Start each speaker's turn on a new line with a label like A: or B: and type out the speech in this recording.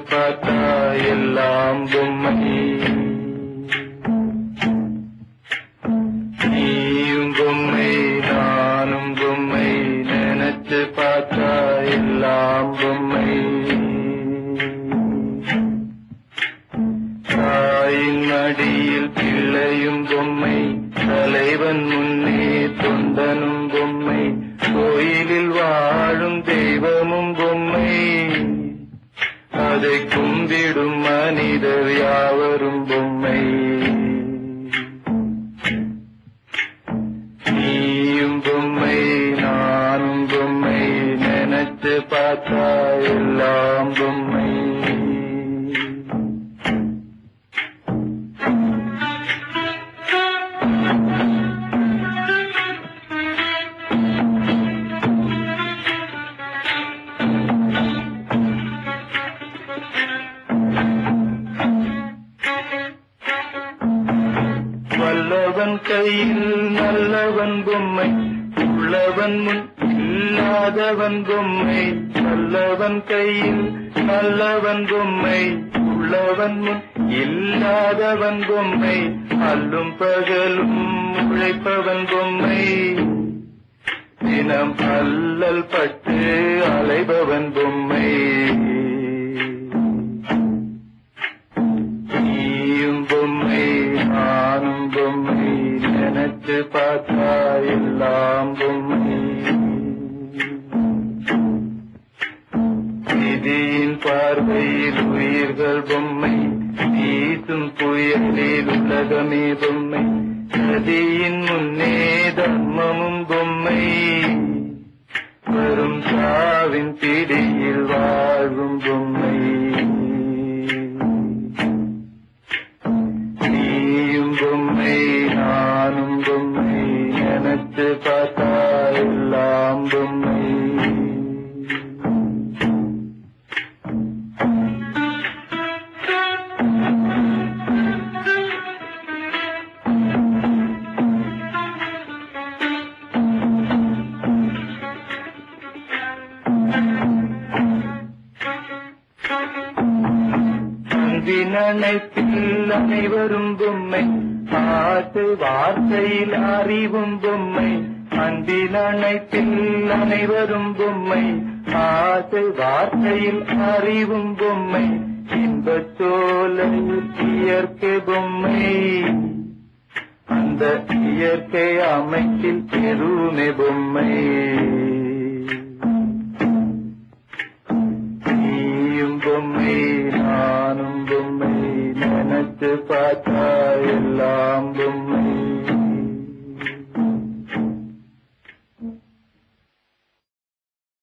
A: பார்த்தா எல்லாம் பொம்மை நீயும் பொம்மை நானும் பொம்மை நினைச்சு பார்த்தா எல்லாம் பொம்மை தாயின் அடியில் பிள்ளையும் பொம்மை தலைவன் முன்னே தொண்டனும் அதை கும்பிடும் மனிதர் யாவரும் பொம்மை. நீயும் பொம்மை நானும் பொம்மை நினைத்து பார்த்தா எல்லாம் பொம்மை. வல்லவன் கையில் நல்லவன் பொம்மை உள்ளவன் முன் இல்லாதவன் பொம்மை நல்லவன் கையில் நல்லவன் பொம்மை உள்ளவன் முன் இல்லாதவன் பொம்மை அல்லும் பகலும் உழைப்பவன் பொம்மை. தினம் அல்லல் பட்டு அலைபவன் பொம்மை. நினைச்சு பார்த்தா எல்லாம் பொம்மை விதியின் பார்வையில் உயிர்கள் பொம்மை வீசும் புயலில் உலகமே பொம்மை. நதியின் முன்னே தர்மமும் பொம்மை. நினைச்சு பார்த்தா எல்லாம் பொம்மை அன்பின் அணைப்பில் அனைவரும் பொம்மை. பாட்டு வார்த்தையில் அறிவும் பொம்மை. அன்பின் அணைப்பில் அனைவரும் பொம்மை. பாட்டு வார்த்தையில் அறிவும் பொம்மை. இன்பச் இயற்கை பொம்மை. அந்த இயற்கை அமைப்பில் பெருமை பொம்மை. Deep